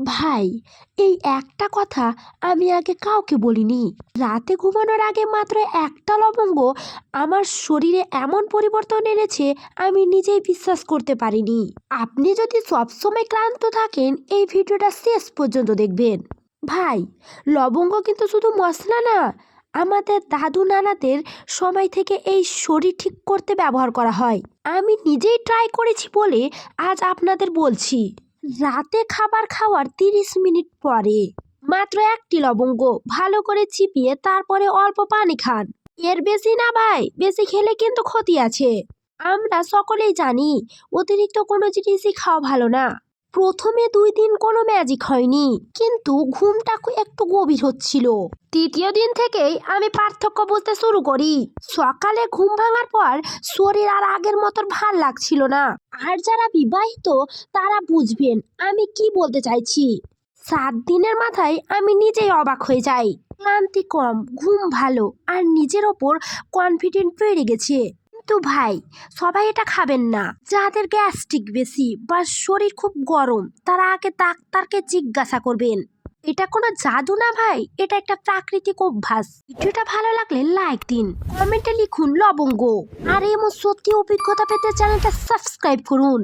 ভাই, এই একটা কথা আমি আগে কাউকে বলিনি। রাতে ঘুমানোর আগে মাত্র একটা লবঙ্গ আমার শরীরে এমন পরিবর্তন এনেছে, আমি নিজেই বিশ্বাস করতে পারিনি। আপনি যদি সবসময় ক্লান্ত থাকেন, এই ভিডিওটা শেষ পর্যন্ত দেখবেন। ভাই, লবঙ্গ কিন্তু শুধু মশলা না, আমাদের দাদু নানাদের সময় থেকে এই শরীর ঠিক করতে ব্যবহার করা হয়। আমি নিজেই ট্রাই করেছি বলে আজ আপনাদের বলছি। রাতে খাবার খাওয়ার তিরিশ মিনিট পরে। মাত্র একটি লবঙ্গ, ভালো করে চিপিয়ে তারপরে অল্প পানি খান। এর বেশি না ভাই, বেশি খেলে কিন্তু ক্ষতি আছে। আমরা সকলেই জানি, অতিরিক্ত কোনো জিনিসই খাওয়া ভালো না। প্রথমে দুই দিন কোনো ম্যাজিক হয়নি, কিন্তু ঘুমটা একটু গভীর হচ্ছিল। তৃতীয় দিন থেকেই আমি পার্থক্য বুঝতে শুরু করি। সকালে ঘুম ভাঙার পর শরীর আর আগের মতন ভালো লাগছিল না। আর যারা বিবাহিত, তারা বুঝবেন আমি কি বলতে চাইছি। সাত দিনের মাথায় আমি নিজেই অবাক হয়ে যাই। ক্লান্তি কম, ঘুম ভালো, আর নিজের ওপর কনফিডেন্ট বেড়ে গেছে। কিন্তু ভাই, সবাই এটা খাবেন না। যাদের গ্যাস্ট্রিক বেশি বা শরীর খুব গরম, তারা আগে ডাক্তারকে জিজ্ঞাসা করবেন। এটা কোনো জাদু না ভাই, এটা একটা প্রাকৃতিক অভ্যাস। ভিডিওটা ভালো লাগলে লাইক দিন, কমেন্টে লিখুন লবঙ্গ। আর এমন সত্যি অভিজ্ঞতা পেতে চ্যানেলটা সাবস্ক্রাইব করুন।